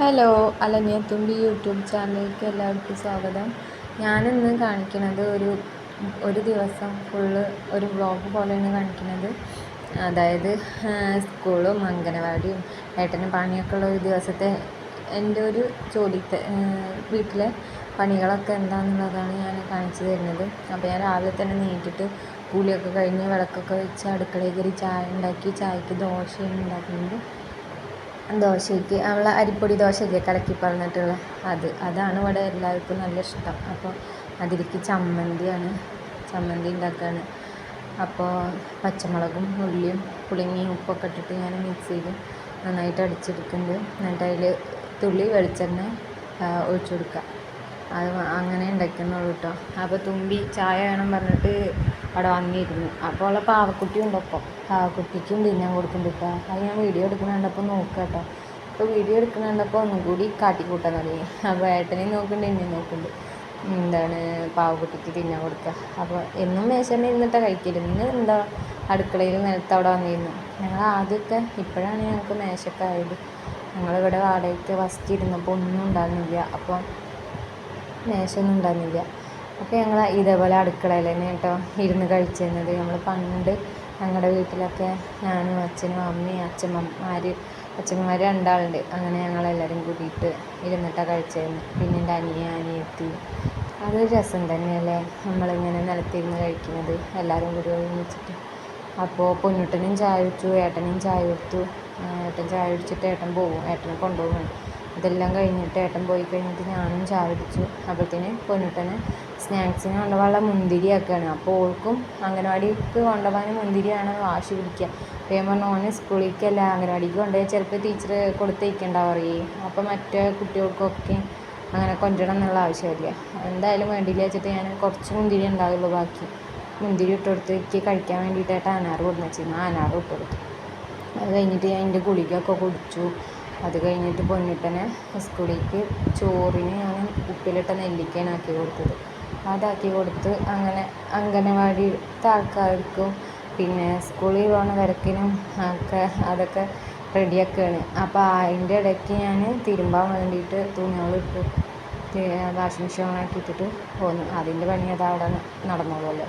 Hello അലഞ്ഞത്തുമ്പി YouTube ചാനലിലേക്ക് എല്ലാവർക്കും സ്വാഗതം. ഞാനിന്ന് കാണിക്കുന്നത് ഒരു ഒരു ദിവസം ഫുള്ള് ഒരു വ്ളോഗ് പോലെയാണ് കാണിക്കുന്നത്. അതായത് സ്കൂളും അംഗനവാടിയും ഏട്ടനും പണിയൊക്കെ ഉള്ള ഒരു ദിവസത്തെ എന്റെ ഒരു ജോലിത്തെ വീട്ടിലെ പണികളൊക്കെ എന്താണെന്നുള്ളതാണ് ഞാൻ കാണിച്ചു തരുന്നത്. അപ്പോൾ ഞാൻ രാവിലെ തന്നെ നീട്ടിട്ട് കൂലിയൊക്കെ കഴിഞ്ഞ് വിളക്കൊക്കെ വെച്ച് അടുക്കളയിൽ കയറി ചായ ഉണ്ടാക്കി ചായക്ക് ദോശയാണ് ഉണ്ടാക്കുന്നത്. ദോശയ്ക്ക് നമ്മൾ അരിപ്പൊടി ദോശയില്ലേ കലക്കി പറഞ്ഞിട്ടുള്ള അത്. അതാണ് ഇവിടെ എല്ലാവർക്കും നല്ല ഇഷ്ടം. അപ്പോൾ അതിലേക്ക് ചമ്മന്തിയാണ് ചമ്മന്തി ഉണ്ടാക്കുകയാണ് അപ്പോൾ പച്ചമുളകും ഉള്ളിയും പുളിങ്ങിയും ഉപ്പൊക്കെ ഇട്ടിട്ട് ഞാൻ മിക്സിയിൽ നന്നായിട്ട് അടിച്ചെടുക്കുന്നുണ്ട്. എന്നിട്ട് അതിൽ തുള്ളി വെളിച്ചെണ്ണ ഒഴിച്ചു കൊടുക്കുക. അത് അങ്ങനെ ഉണ്ടാക്കുന്നുള്ളൂ കേട്ടോ അപ്പോൾ തുമ്പി ചായ വേണം പറഞ്ഞിട്ട് അവിടെ വന്നിരുന്നു അപ്പോൾ ഉള്ള പാവക്കുട്ടി ഉണ്ടപ്പോൾ പാവക്കുട്ടിക്കും തിന്നാൻ കൊടുക്കുന്നുണ്ട് അത് ഞാൻ വീഡിയോ എടുക്കുന്ന കണ്ടപ്പോൾ നോക്കുക കേട്ടോ. അപ്പോൾ വീഡിയോ എടുക്കുന്ന കണ്ടപ്പോൾ ഒന്നും കൂടി കാട്ടിക്കൂട്ടാൻ തുടങ്ങി. അപ്പോൾ ഏട്ടനെയും നോക്കുന്നുണ്ട് എന്നെയും നോക്കുന്നുണ്ട്. എന്താണ് പാവക്കുട്ടിക്ക് തിന്നാൻ കൊടുക്കുക അപ്പോൾ എന്നും മേശമ്മ ഇരുന്നിട്ടാണ് കഴിക്കരുന്ന് എന്താ അടുക്കളയിൽ നിലത്ത് അവിടെ വന്നിരുന്നു. ഞങ്ങൾ ആദ്യമൊക്കെ ഇപ്പോഴാണ് ഞങ്ങൾക്ക് മേശൊക്കെ ആയത്. ഞങ്ങളിവിടെ വാടകയ്ക്ക് ഫസ്റ്റ് ഒന്നും ഉണ്ടായിരുന്നില്ല. അപ്പോൾ മേശയൊന്നും ഉണ്ടായിരുന്നില്ല. അപ്പോൾ ഞങ്ങൾ ഇതേപോലെ അടുക്കളയിൽ തന്നെ കേട്ടോ ഇരുന്ന് കഴിച്ചിരുന്നത്. നമ്മൾ പണ്ട് ഞങ്ങളുടെ വീട്ടിലൊക്കെ ഞാനും അച്ഛനും അമ്മയും അച്ഛമ്മമാർ അച്ഛന്മാർ രണ്ടാളുണ്ട്. അങ്ങനെ ഞങ്ങളെല്ലാവരും കൂടിയിട്ട് ഇരുന്നിട്ടാണ് കഴിച്ചിരുന്നത് പിന്നെ എന്റെ അനിയ അനിയത്തി. അതൊരു രസം തന്നെയല്ലേ നമ്മളിങ്ങനെ നിലത്തിരുന്ന് കഴിക്കുന്നത്. എല്ലാവരും കൂടി ഒരുമിച്ചിട്ട്. അപ്പോൾ പൊന്നുട്ടനും ചായ വെച്ചു ഏട്ടനും ചായ കൊടുത്തു. ഏട്ടൻ ചായ കുടിച്ചിട്ട് ഏട്ടൻ പോകും ഏട്ടനെ കൊണ്ടുപോകും ഇതെല്ലാം കഴിഞ്ഞിട്ട് ഏട്ടൻ പോയി കഴിഞ്ഞിട്ട് ഞാനും ചായ കുടിച്ചു അപ്പോഴത്തേന് പൊന്നിട്ടനെ സ്നാക്സിന് കൊണ്ടുപോകാനുള്ള മുന്തിരി ആക്കുകയാണ് അപ്പോൾ ഓൾക്കും അംഗനവാടിക്ക് കൊണ്ടുപോകാൻ മുന്തിരിയാണ് വാശി പിടിക്കുക. അപ്പോൾ ഞാൻ പറഞ്ഞു ഓന് സ്കൂളിലേക്കല്ല അംഗനവാടിക്ക് കൊണ്ടുപോയി ചിലപ്പോൾ ടീച്ചർ കൊടുത്തേക്കണ്ടാവും പറയേ അപ്പോൾ മറ്റേ കുട്ടികൾക്കൊക്കെ അങ്ങനെ കൊണ്ടുവരണം എന്നുള്ള ആവശ്യമില്ല. എന്തായാലും വേണ്ടിയില്ല വെച്ചിട്ട് ഞാൻ കുറച്ച് മുന്തിരി ഉണ്ടാവുള്ളൂ ബാക്കി. മുന്തിരി ഇട്ട് കൊടുത്ത് എനിക്ക് കഴിക്കാൻ വേണ്ടിയിട്ടായിട്ട് അനാറ് കൊടുന്ന് വെച്ചിരുന്നു. ആ അനാറ് ഇട്ട് കൊടുത്തു. അത് കഴിഞ്ഞിട്ട് ഞാൻ എന്റെ ഗുളികയൊക്കെ കുടിച്ചു. അത് കഴിഞ്ഞിട്ട് പൊന്നിട്ടനെ സ്കൂളിലേക്ക് ചോറിന് ഞാൻ ഉപ്പിലിട്ട നെല്ലിക്കയാണ് ആക്കി കൊടുത്തത്. അതാക്കി കൊടുത്ത് അങ്ങനെ അംഗനവാടിയിലത്തെ ആൾക്കാർക്കും പിന്നെ സ്കൂളിൽ പോകുന്ന തിരക്കിനും ഒക്കെ അതൊക്കെ റെഡിയാക്കുകയാണ് അപ്പോൾ അതിന്റെ ഇടയ്ക്ക് ഞാൻ തിരുമ്പാൻ വേണ്ടിയിട്ട് തുണികളിട്ടു വാഷിംഗ് മെഷീൻ ഓണാക്കി ഇട്ടിട്ട് പോന്നു. അതിന്റെ പണി അത് അവിടെ നടന്നോളുമല്ലോ.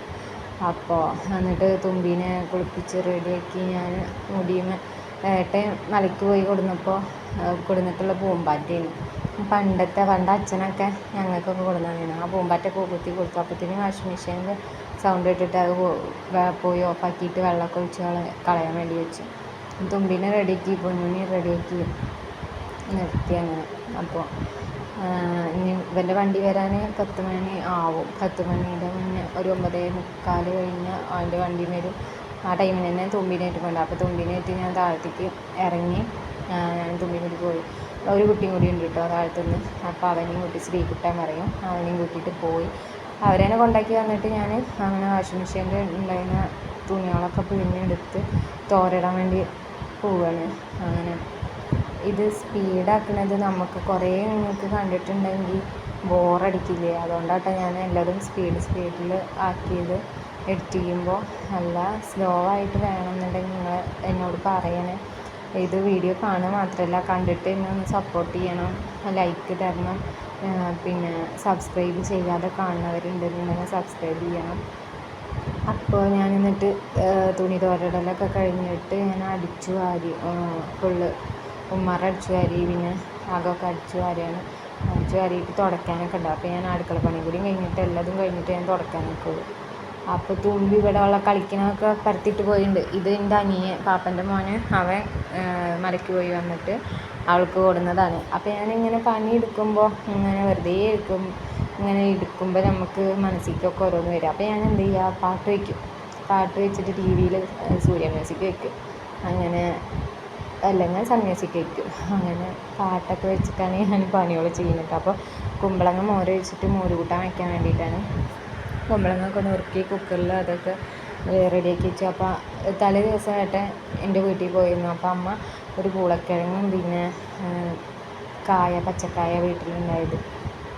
അപ്പോൾ എന്നിട്ട് തുമ്പിനെ കുളിപ്പിച്ച് റെഡിയാക്കി ഞാൻ മുടിയുമേ ഏട്ടൻ മലയ്ക്ക് പോയി കൊടുന്നപ്പോൾ കൊടുന്നിട്ടുള്ള പൂമ്പാറ്റയാണ്. പണ്ടത്തെ പണ്ട് അച്ഛനൊക്കെ ഞങ്ങൾക്കൊക്കെ കൊടുന്നതാണ് ആ പൂമ്പാറ്റൊക്കെ കുത്തി കൊടുത്തു. അപ്പത്തിന് വാഷിംഗ് മെഷീനിൽ സൗണ്ട് ഇട്ടിട്ട് അത് പോയി ഓഫാക്കിയിട്ട് വെള്ളമൊക്കെ ഒഴിച്ച് കളയാൻ വേണ്ടി വെച്ചു. തുമ്പിനെ റെഡിയാക്കി പൊന്നുണ്ണി റെഡിയാക്കി നിർത്തി അങ്ങനെ. അപ്പോൾ ഇനി ഇവന്റെ വണ്ടി വരാൻ പത്ത് മണി ആവും. പത്ത് മണിയുടെ മുന്നേ ഒരു ഒമ്പതേ മുക്കാൽ കഴിഞ്ഞ് അവന്റെ വണ്ടി വരും. ആ ടൈമിന് തന്നെ തുമ്പീനായിട്ട് പോകണ്ട അപ്പോൾ തുമ്പീനായിട്ട് ഞാൻ താഴത്തേക്ക് ഇറങ്ങി ഞാൻ കൂടി പോയി. ഒരു കുട്ടിയും കൂടി ഉണ്ട് കേട്ടോ താഴത്തുനിന്ന് അപ്പോൾ അവനെയും കൂട്ടി ശ്രീകുട്ടൻ പറയും. അവനെയും കൂട്ടിയിട്ട് പോയി. അവരെന്നെ കൊണ്ടാക്കി വന്നിട്ട് ഞാൻ അങ്ങനെ വാഷിംഗ് മെഷീനിൽ ഉണ്ടായിരുന്ന തുണികളൊക്കെ പിഴിഞ്ഞെടുത്ത് തോരയിടാൻ വേണ്ടി പോവുകയാണ് അങ്ങനെ ഇത് സ്പീഡാക്കുന്നത് നമുക്ക് കുറേ നിങ്ങൾക്ക് കണ്ടിട്ടുണ്ടെങ്കിൽ ബോറടിക്കില്ലേ? അതുകൊണ്ടാട്ടോ ഞാൻ എല്ലാവരും സ്പീഡ് സ്പീഡിൽ ആക്കിയത്. എഡിറ്റ് ചെയ്യുമ്പോൾ നല്ല സ്ലോ ആയിട്ട് വേണമെന്നുണ്ടെങ്കിൽ നിങ്ങൾ എന്നോട് പറയണേ. ഇത് വീഡിയോ കാണുക മാത്രമല്ല കണ്ടിട്ട് എന്നെ ഒന്ന് സപ്പോർട്ട് ചെയ്യണം ലൈക്ക് തരണം പിന്നെ സബ്സ്ക്രൈബ് ചെയ്യാതെ കാണുന്നവരുണ്ടെന്നുണ്ടെങ്കിൽ സബ്സ്ക്രൈബ് ചെയ്യണം. അപ്പോൾ ഞാൻ എന്നിട്ട് തുണി തോരടലൊക്കെ കഴിഞ്ഞിട്ട് ഞാൻ അടിച്ചു വാരി ഫുള്ള് ഉമ്മാറ അടിച്ചു വാരി പിന്നെ അകമൊക്കെ അടിച്ചു വാരിയാണ്. അടിച്ചു വാരിയിട്ട് തുടയ്ക്കാനൊക്കെ ഉണ്ട്. അപ്പോൾ ഞാൻ അടുക്കള പണി കൂടി കഴിഞ്ഞിട്ട് എല്ലാതും കഴിഞ്ഞിട്ട് ഞാൻ തുടയ്ക്കാനൊക്കെ അപ്പോൾ തുമ്പി ഇവിടെ ഉള്ള കളിക്കണതൊക്കെ പരത്തിയിട്ട് പോയിട്ടുണ്ട് ഇത് എന്റെ അനിയൻ പാപ്പന്റെ മോന്. അവൻ മലയ്ക്ക് പോയി വന്നിട്ട് അവൾക്ക് കൊടുന്നതാണ്. അപ്പോൾ ഞാനിങ്ങനെ പണി എടുക്കുമ്പോൾ ഇങ്ങനെ വെറുതെ ഇരിക്കും ഇങ്ങനെ എടുക്കുമ്പോൾ നമുക്ക് മനസ്സിലേക്കൊക്കെ ഓരോന്ന് വരും. അപ്പോൾ ഞാൻ എന്ത് ചെയ്യുക പാട്ട് വയ്ക്കും പാട്ട് വെച്ചിട്ട് ടി വിയിൽ സൂര്യ മ്യൂസിക് വയ്ക്കും അങ്ങനെ അല്ലെങ്കിൽ സൺ മ്യൂസിക് വയ്ക്കും അങ്ങനെ പാട്ടൊക്കെ വെച്ചിട്ടാണ് ഞാൻ പണികൾ ചെയ്യുന്നത്. അപ്പോൾ കുമ്പളങ്ങ മോര് വെച്ചിട്ട് മോര് കൂട്ടാൻ വയ്ക്കാൻ വേണ്ടിയിട്ടാണ്. കുമ്പളങ്ങയൊക്കെ നുറുക്കി കുക്കറിൽ അതൊക്കെ റെഡിയാക്കി വെച്ചു അപ്പോൾ തലേ ദിവസമായിട്ട് എന്റെ വീട്ടിൽ പോയിരുന്നു. അപ്പോൾ അമ്മ ഒരു പൂളക്കിഴങ്ങും പിന്നെ കായ പച്ചക്കായ വീട്ടിലുണ്ടായത്.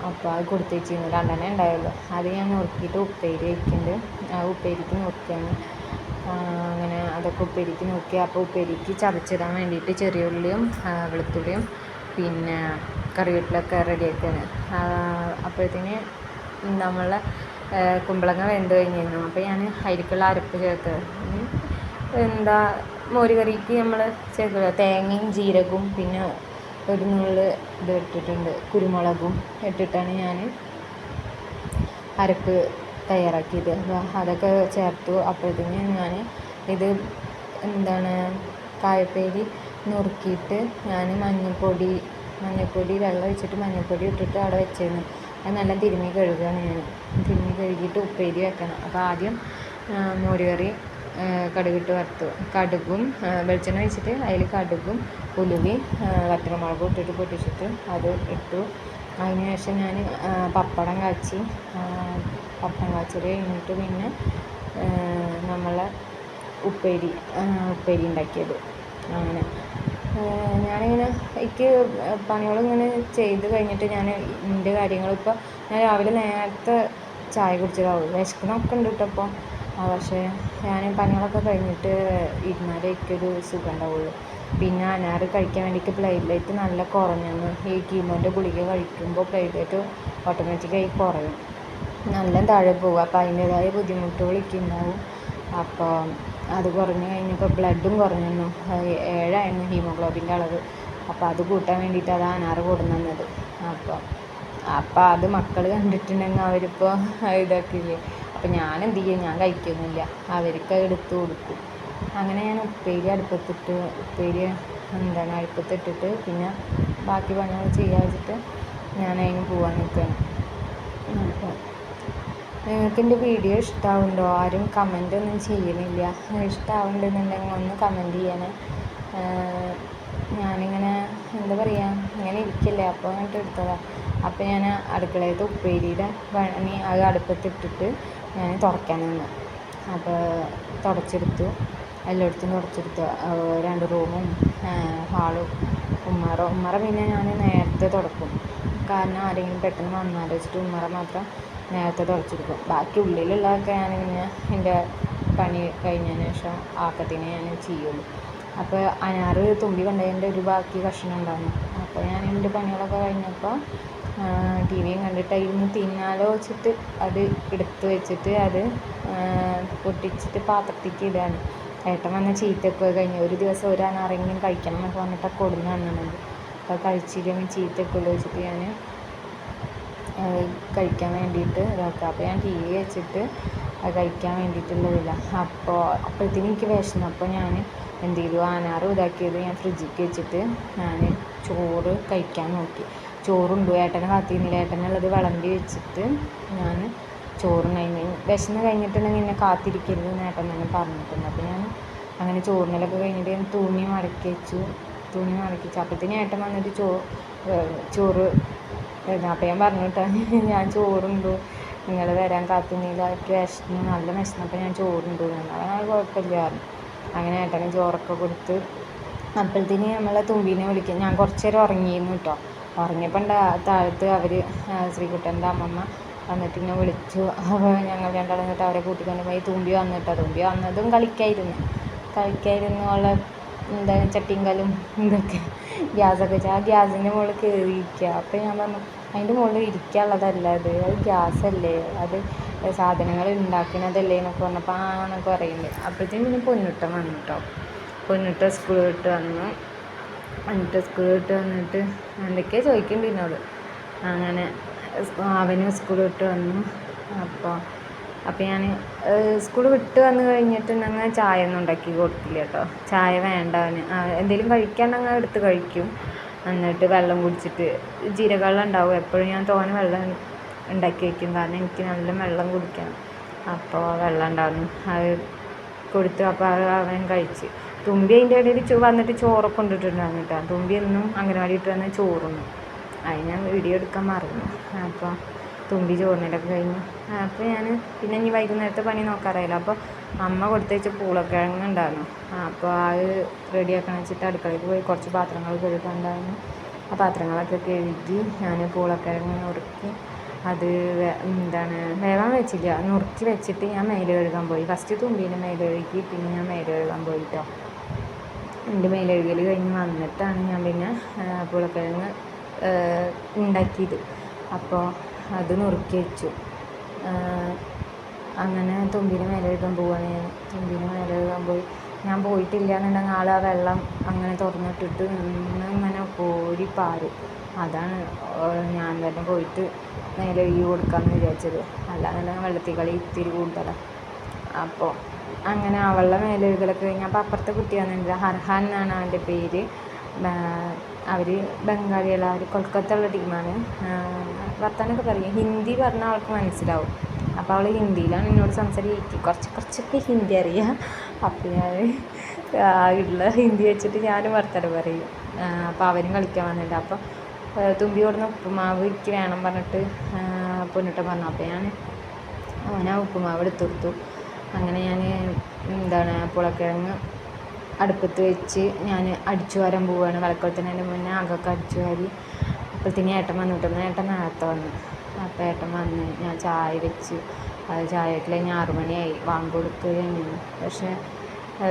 അപ്പോൾ അത് കൊടുത്തു വെച്ചിരുന്നു രണ്ടെണ്ണേ ഉണ്ടായുള്ളൂ. അത് ഞാൻ നുറുക്കിയിട്ട് ഉപ്പേരി വയ്ക്കുന്നുണ്ട് ആ ഉപ്പേരിക്ക് നുറുക്കാണ് അങ്ങനെ അതൊക്കെ ഉപ്പേരിക്ക് നുറുക്കി. അപ്പോൾ ഉപ്പേരിക്ക് ചതച്ചിടാൻ വേണ്ടിയിട്ട് ചെറിയ ഉള്ളിയും വെളുത്തുള്ളിയും പിന്നെ കറിവേപ്പിലൊക്കെ റെഡിയാക്കാണ്. അപ്പോഴത്തേന് നമ്മളെ കുമ്പളങ്ങ വെന്ത് കഴിഞ്ഞിരുന്നു. അപ്പോൾ ഞാൻ അതിലേക്കുള്ള അരപ്പ് ചേർത്ത് എന്താ മോര് കറിക്ക് നമ്മൾ ചേർക്കുക തേങ്ങയും ജീരകവും പിന്നെ ഒരു നുള്ള് ഇത് ഇട്ടിട്ടുണ്ട് കുരുമുളകും ഇട്ടിട്ടാണ് ഞാൻ അരപ്പ് തയ്യാറാക്കിയത്. അതൊക്കെ ചേർത്തു. അപ്പോഴത്തേന് ഞാൻ ഇത് എന്താണ് കായപ്പേരി നുറുക്കിയിട്ട് ഞാൻ മഞ്ഞൾപ്പൊടി മഞ്ഞൾപ്പൊടി വെള്ളം ഒഴിച്ചിട്ട് മഞ്ഞൾപ്പൊടി ഇട്ടിട്ട് അവിടെ വെച്ചിരുന്നു. അത് നല്ല തിരുമ്മി കഴുകുകയാണ് ഞാൻ. തിരുമ്മി കഴുകിയിട്ട് ഉപ്പേരി വെക്കണം. അപ്പോൾ ആദ്യം മോര് കറി കടുകിട്ട് വറുത്തു കടുകും വെളിച്ചെണ്ണ ഒഴിച്ചിട്ട് അതിൽ കടുകും ഉലുവയും വറ്റൽമുളകും ഇട്ടിട്ട് പൊട്ടിച്ചിട്ട് അത് ഇട്ടു. അതിന് ശേഷം ഞാൻ പപ്പടം കാച്ചി പപ്പടം കാച്ചിട്ട് കഴിഞ്ഞിട്ട് പിന്നെ നമ്മളെ ഉപ്പേരി ഉപ്പേരി ഉണ്ടാക്കിയത്. അങ്ങനെ. ഞാനിങ്ങനെ എനിക്ക് പണികളിങ്ങനെ ചെയ്ത് കഴിഞ്ഞിട്ട് ഞാൻ എന്റെ കാര്യങ്ങളിപ്പോൾ ഞാൻ രാവിലെ നേരത്തെ ചായ കുടിച്ചതാവും. വിശക്കണമൊക്കെ ഉണ്ട് കേട്ടോ ഇപ്പോൾ പക്ഷേ ഞാൻ പണികളൊക്കെ കഴിഞ്ഞിട്ട് ഇരുന്നാലേ എനിക്കൊരു സുഖം ഉണ്ടാവുള്ളൂ പിന്നെ അനാറ് കഴിക്കാൻ വേണ്ടിയിട്ട് പ്ലേറ്റ്ലേറ്റ് നല്ല കുറഞ്ഞെന്ന് ഈ കീമോന്റെ ഗുളിക കഴിക്കുമ്പോൾ പ്ലേറ്റ്ലേറ്റ് ഓട്ടോമാറ്റിക്കായി കുറയും. നല്ല താഴെ പോകും അപ്പോൾ അതിന്റേതായ ബുദ്ധിമുട്ടുകൾ ഉണ്ടാവും അപ്പോൾ അത് കുറഞ്ഞു കഴിഞ്ഞപ്പോൾ ബ്ലഡും കുറഞ്ഞിരുന്നു. ഏഴായിരുന്നു ഹീമോഗ്ലോബിന്റെ അളവ്. അപ്പോൾ അത് കൂട്ടാൻ വേണ്ടിയിട്ട് അത് അനാറ് കൊടുന്നു തന്നത് അപ്പോൾ അപ്പോൾ അത് മക്കൾ കണ്ടിട്ടുണ്ടെങ്കിൽ അവരിപ്പോൾ ഇതാക്കില്ലേ. അപ്പോൾ ഞാൻ എന്ത് ചെയ്യും? ഞാൻ കഴിക്കുന്നില്ല അവർക്ക് എടുത്ത് കൊടുക്കും. അങ്ങനെ ഞാൻ ഉപ്പേരി അടുപ്പത്തിട്ട് ഉപ്പേരി എന്താണ് അടുപ്പത്തിട്ടിട്ട് പിന്നെ ബാക്കി പണികൾ ചെയ്യാൻ വെച്ചിട്ട് ഞാൻ അതിന് പോകാൻ നിൽക്കുകയാണ്. അപ്പോൾ നിങ്ങൾക്ക് എന്റെ വീഡിയോ ഇഷ്ടമാവുന്നുണ്ടോ ആരും കമന്റ് ഒന്നും ചെയ്യുന്നില്ല ഇഷ്ടമാവുന്നുണ്ടെന്നുണ്ടെങ്കിൽ ഒന്ന് കമന്റ് ചെയ്യണേ. ഞാനിങ്ങനെ എന്താ പറയുക ഇങ്ങനെ ഇരിക്കില്ലേ? അപ്പോൾ അങ്ങോട്ട് എടുത്തതാണ് അപ്പോൾ ഞാൻ അടുക്കളയത്ത് ഉപ്പേരിയുടെ പണി അത് അടുപ്പത്തിട്ടിട്ട് ഞാൻ തുറക്കാൻ നിന്ന്. അപ്പോൾ തുടച്ചെടുത്തു. എല്ലായിടത്തും തുടച്ചെടുത്തു. രണ്ട് റൂമും ഹാളും ഉമ്മറ ഉമ്മറ പിന്നെ ഞാൻ നേരത്തെ തുടക്കും. കാരണം ആരെങ്കിലും പെട്ടെന്ന് വന്നാലോചിച്ചിട്ട് ഉമ്മറ മാത്രം നേരത്തെ തുടച്ചെടുക്കും ബാക്കി ഉള്ളിലുള്ളതൊക്കെ ഞാൻ എന്റെ പണി കഴിഞ്ഞതിന് ശേഷം ആക്കത്തിന് ഞാൻ ചെയ്യുള്ളൂ. അപ്പോൾ അനാറ് തുമ്പി കൊണ്ടതിന്റെ ഒരു ബാക്കി കഷ്ണം ഉണ്ടായിരുന്നു അപ്പോൾ ഞാൻ എന്റെ പണികളൊക്കെ കഴിഞ്ഞപ്പോൾ ടി വിയും കണ്ടിട്ട് ഇരുന്ന് തിന്നാലോ വെച്ചിട്ട് അത് എടുത്ത് വെച്ചിട്ട് അത് പൊട്ടിച്ചിട്ട് പാത്രത്തേക്ക് ഇടുകയാണ് ഏട്ടൻ വന്ന ചീത്തയൊക്കെ കഴിഞ്ഞു ഒരു ദിവസം ഒരു അനാറെങ്കിലും കഴിക്കണം എന്നൊക്കെ പറഞ്ഞിട്ട് കൊടുന്ന് തന്നത് അപ്പോൾ കഴിച്ചില്ലെങ്കിൽ ചീത്തയൊക്കെ വെച്ചിട്ട് ഞാൻ കഴിക്കാൻ വേണ്ടിയിട്ട് ഇതാക്കുക. അപ്പോൾ ഞാൻ ടി വി വെച്ചിട്ട് അത് കഴിക്കാൻ വേണ്ടിയിട്ടുള്ളതില്ല. അപ്പോൾ അപ്പോഴത്തേക്കും എനിക്ക് വിശന്നു. അപ്പോൾ ഞാൻ എന്ത് ചെയ്തു? ആനാറ് ഇതാക്കിയത് ഞാൻ ഫ്രിഡ്ജിക്ക് വെച്ചിട്ട് ഞാൻ ചോറ് കഴിക്കാൻ നോക്കി. ചോറുണ്ടോ? ഏട്ടനെ കാത്തിരുന്നില്ല. ഏട്ടനുള്ളത് വിളമ്പി വെച്ചിട്ട് ഞാൻ ചോറിന് കഴിഞ്ഞു. വിശന്ന് കഴിഞ്ഞിട്ടുണ്ടെങ്കിൽ എന്നെ കാത്തിരിക്കരുത് എന്ന് ഏട്ടൻ തന്നെ പറഞ്ഞിട്ടുണ്ട്. അപ്പോൾ ഞാൻ അങ്ങനെ ചോറിനലൊക്കെ കഴിഞ്ഞിട്ട് ഞാൻ തുണി മടക്കി വെച്ചു. തുണി മടക്കി വെച്ചു. അപ്പോഴത്തേനും ഏട്ടൻ വന്നിട്ട് ചോ ചോറ് അപ്പോൾ ഞാൻ പറഞ്ഞു കേട്ടോ ഞാൻ ചോറുണ്ടു. നിങ്ങൾ വരാൻ കാത്തുനിന്നില്ല എനിക്ക് വിശന്നു നല്ല വിശന്നപ്പോൾ ഞാൻ ചോറുണ്ടു. അങ്ങനെ കുഴപ്പമില്ല. പറഞ്ഞു അങ്ങനെ ഏട്ടന് ചോറൊക്കെ കൊടുത്ത് അപ്പോഴത്തേന് നമ്മളെ തുമ്പീനെ വിളിക്കും ഞാൻ കുറച്ച് നേരം ഉറങ്ങിയിരുന്നു കേട്ടോ ഉറങ്ങിയപ്പോൾ ഉണ്ട് താഴത്ത് അവർ ശ്രീകുട്ടന്റെ അമ്മമ്മ വന്നിട്ട് ഇങ്ങനെ വിളിച്ചു. അപ്പോൾ ഞങ്ങൾ രണ്ടാളും എന്നിട്ട് അവരെ കൂട്ടിക്കൊണ്ട് പോയി തുമ്പി വന്നിട്ടോ. തുമ്പി വന്നതും കളിക്കായിരുന്നു. കളിക്കായിരുന്നു ഉള്ള എന്താ ചട്ടിയും കല്ലും ഇതൊക്കെ ഗ്യാസൊക്കെ വെച്ച്. ആ ഗ്യാസിന്റെ മുകളിൽ കയറിയിരിക്കുക അപ്പോൾ ഞാൻ പറഞ്ഞു അതിന്റെ മുകളിൽ ഇരിക്കാനുള്ളതല്ല അത് അത് ഗ്യാസല്ലേ. അത് സാധനങ്ങൾ ഉണ്ടാക്കുന്നതല്ലേ എന്നൊക്കെ പറഞ്ഞപ്പോൾ ആ എന്നൊക്കെ പറയുന്നുണ്ട് അപ്പോഴത്തേക്കും പിന്നെ പൊന്നുട്ടൻ വന്നു കേട്ടോ പൊന്നിട്ട സ്കൂൾ വിട്ട് വന്നു. എന്നിട്ട് സ്കൂൾ വിട്ട് വന്നിട്ട് എന്തൊക്കെയാ ചോദിക്കും പിന്നോട് അങ്ങനെ അവനും സ്കൂൾ വിട്ട് വന്നു. അപ്പോൾ അപ്പോൾ ഞാൻ സ്കൂൾ വിട്ട് വന്ന് കഴിഞ്ഞിട്ട് ഞങ്ങൾ ചായ ഒന്നും ഉണ്ടാക്കി കൊടുക്കില്ല കേട്ടോ. ചായ വേണ്ട അവന്. കഴിക്കാൻ ഞങ്ങൾ എടുത്ത് കഴിക്കും. എന്നിട്ട് വെള്ളം കുടിച്ചിട്ട് ജീരകവെള്ളം ഉണ്ടാവും. എപ്പോഴും ഞാൻ തോനെ വെള്ളം ഉണ്ടാക്കി വയ്ക്കും കാരണം എനിക്ക് നല്ല വെള്ളം കുടിക്കണം അപ്പോൾ വെള്ളം ഉണ്ടായിരുന്നു അത് കൊടുത്തു. അപ്പോൾ അവൻ കഴിച്ച്. തുമ്പി അതിന്റെ ഇടയിൽ വന്നിട്ട് ചോറൊക്കെ കൊണ്ടിട്ടുണ്ടായിരുന്നു തുമ്പി എന്നും അംഗനവാടി ഇട്ട് വന്ന് ചോറുന്നു. അത് ഞാൻ വീഡിയോ എടുക്കാൻ മറന്നു. അപ്പോൾ തുമ്പി ചോറിനൊക്കെ കഴിഞ്ഞു അപ്പോൾ ഞാൻ പിന്നെ ഇനി വൈകുന്നേരത്തെ പണി നോക്കാറായില്ല. അപ്പോൾ അമ്മ കൊടുത്തേച്ച പൂളക്കിഴങ്ങ് ഉണ്ടായിരുന്നു. അപ്പോൾ ആ റെഡിയാക്കണം വെച്ചിട്ട് അടുക്കളയിൽ പോയി കുറച്ച് പാത്രങ്ങൾ കഴുകണ്ടായിരുന്നു ആ പാത്രങ്ങളൊക്കെ കഴുകി ഞാൻ പൂളക്കിഴങ്ങ് നുറുക്കി അത് എന്താണ് വേവാൻ വെച്ചില്ല. നുറുക്കി വെച്ചിട്ട് ഞാൻ മേൽ കഴുകാൻ പോയി. ഫസ്റ്റ് തുമ്പീനെ മേൽ കഴുകി പിന്നെ ഞാൻ മേൽ കഴുകാൻ പോയിട്ടോ. എന്റെ മേലെഴുകൽ കഴിഞ്ഞ് വന്നിട്ടാണ് ഞാൻ പിന്നെ പൂളക്കിഴങ്ങ് ഉണ്ടാക്കിയത്. അപ്പോൾ അത് നുറുക്കി വെച്ചു. അങ്ങനെ തുമ്പിന് മേലെ കഴുകാൻ പോവാണ്. ഞാൻ തുമ്പിന് മേലെ കഴുകാൻ പോയി. ഞാൻ പോയിട്ടില്ല എന്നുണ്ടെങ്കിൽ ആൾ ആ വെള്ളം അങ്ങനെ തുറന്നിട്ടിട്ട് നിന്ന് ഇങ്ങനെ കോരി പാരും. അതാണ് ഞാൻ തന്നെ പോയിട്ട് നേരെ ഒഴുകി കൊടുക്കാമെന്ന് വിചാരിച്ചത്. അല്ലാന്നുണ്ടെങ്കിൽ വെള്ളത്തിൽ കളി ഇത്തിരി കൂടുതലാണ് അപ്പോൾ അങ്ങനെ അവളുടെ മേലെ ഒഴുകലൊക്കെ കഴിഞ്ഞ് അപ്പോൾ അപ്പുറത്തെ കുട്ടി ഹർഹാൻ എന്നാണ് അവന്റെ പേര്. അവർ ബംഗാളികളാണ് അവർ കൊൽക്കത്ത ഉള്ള ടീമാണ്. വർത്താനമൊക്കെ പറയും. ഹിന്ദി പറഞ്ഞാൽ അവൾക്ക് മനസ്സിലാവും. അപ്പോൾ അവൾ ഹിന്ദിയിലാണ് എന്നോട് സംസാരിക്കുക കുറച്ച് കുറച്ചൊക്കെ ഹിന്ദി അറിയാം. അപ്പോൾ ഞാൻ ഉള്ള ഹിന്ദി വെച്ചിട്ട് ഞാനും വർത്താനം പറയും. അപ്പോൾ അവരും കളിക്കാൻ വന്നിട്ടുണ്ട്. അപ്പോൾ തുമ്പി കൊടുന്ന ഉപ്പുമാവ് എനിക്ക് വേണം പറഞ്ഞിട്ട് പൊന്നിട്ട് പറഞ്ഞു. അപ്പോൾ ഞാൻ അവൻ ആ ഉപ്പുമാവ് എടുത്തു കൊടുത്തു. അങ്ങനെ ഞാൻ എന്താണ് പുളക്കിഴങ്ങ് അടുപ്പത്ത് വെച്ച് ഞാൻ അടിച്ചു വരാൻ പോവുകയാണ് വിളക്കുവെളുത്തുന്നതിന്റെ മുന്നേ അകൊക്കെ അടിച്ചു വാരി അപ്പോഴത്തേന് ഏട്ടൻ വന്നിട്ടുണ്ട് ഏട്ടൻ നേരത്തെ വന്നു. അപ്പം ഏട്ടൻ വന്ന് ഞാൻ ചായ വെച്ച്. അത് ചായ വെക്കൽ ആറുമണിയായി ആറ് മണിയായി. വാങ്ങി കൊടുക്കുകയാണ് പക്ഷേ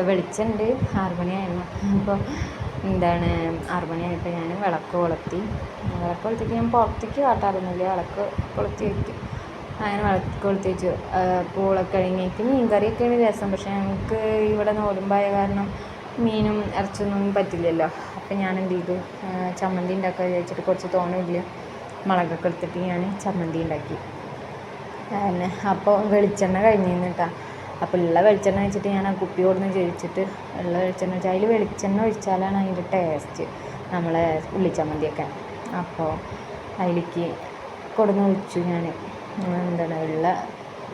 വെളിച്ചമുണ്ട് ആറുമണിയായിരുന്നു അപ്പോൾ എന്താണ് ആറുമണിയായപ്പോൾ ഞാൻ വിളക്ക് കൊളുത്തി. വിളക്ക് കൊളുത്തിട്ട് ഞാൻ പുറത്തേക്ക് കാട്ടാറൊന്നുമില്ല. വിളക്ക് കൊളുത്തി വയ്ക്കും അങ്ങനെ വിളക്ക് കൊളുത്തി വെച്ചു. പൂളക്കിഴങ്ങേക്ക് മീൻ കറിയൊക്കെയാണ് രസം. പക്ഷേ ഞങ്ങൾക്ക് ഇവിടെ നോലുമ്പായ കാരണം മീനും ഇറച്ചിയൊന്നും പറ്റില്ലല്ലോ. അപ്പം ഞാൻ എന്ത് ചെയ്തു ചമ്മന്തി ഉണ്ടാക്കാൻ വിചാരിച്ചിട്ട് കുറച്ച് തോനയില്ല മുളകൊക്കെ എടുത്തിട്ട് ഞാൻ ചമ്മന്തി ഉണ്ടാക്കി. പിന്നെ അപ്പോൾ വെളിച്ചെണ്ണ കഴിഞ്ഞിരുന്നു കേട്ടോ. അപ്പോൾ ഉള്ള വെളിച്ചെണ്ണ വെച്ചിട്ട് ഞാൻ ആ കുപ്പി കൊടുന്ന് ചോദിച്ചിട്ട് ഉള്ള വെളിച്ചെണ്ണ വെച്ചാൽ അതിൽ വെളിച്ചെണ്ണ ഒഴിച്ചാലാണ് അതിന്റെ ടേസ്റ്റ് നമ്മളെ ഉള്ളിച്ചമ്മന്തിയൊക്കെ. അപ്പോൾ അതിലേക്ക് കൊടുന്ന് ഒഴിച്ചു ഞാൻ എന്താണ് ഉള്ള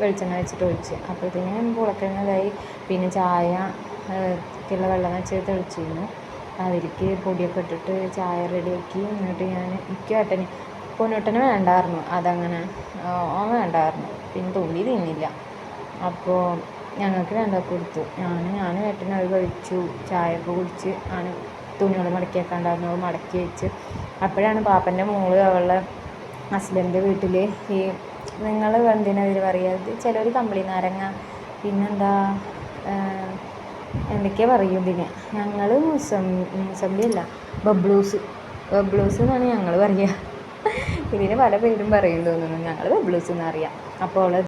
വെളിച്ചെണ്ണ വെച്ചിട്ട് ഒഴിച്ച്. അപ്പോഴത്തേക്കും പുളക്കെണ്ണതായി പിന്നെ ചായ ഉള്ള വെള്ളം വെച്ച് തെളിച്ചിരുന്നു. അതിലേക്ക് പൊടിയൊക്കെ ഇട്ടിട്ട് ചായ റെഡിയാക്കി. എന്നിട്ട് ഞാൻ എനിക്ക് ഏട്ടന് പൊന്നൂട്ടന് വേണ്ടായിരുന്നു. അതങ്ങനെ ഓൻ വേണ്ടായിരുന്നു. പിന്നെ തുള്ളി തിന്നില്ല. അപ്പോൾ ഞങ്ങൾക്ക് വേണ്ട കൊടുത്തു. ഞാൻ ഞാൻ ഏട്ടനും അത് കഴിച്ചു. ചായയൊക്കെ കുടിച്ച് ആണ് തുണികൾ മടക്കി വെക്കാണ്ടായിരുന്നു മടക്കി വെച്ച്. അപ്പോഴാണ് പാപ്പന്റെ മോൾ അവളുടെ ഹസ്ബൻഡിന്റെ വീട്ടിൽ ഈ നിങ്ങൾ എന്തിനാ ഇതിൽ പറയുക? ചിലർ കമ്പിളി നാരങ്ങ പിന്നെന്താ എന്തൊക്കെയാണ് പറയും ഇതിന്? ഞങ്ങൾ മുസം മുസംബി അല്ല ബബ്ലൂസ്. ബബ്ലൂസ് എന്നാണ് ഞങ്ങൾ പറയുക ഇതിന് പല പേരും പറയും തോന്നുന്നു. ഞങ്ങൾ ബബ്ലൂസ് എന്നറിയാം അപ്പോൾ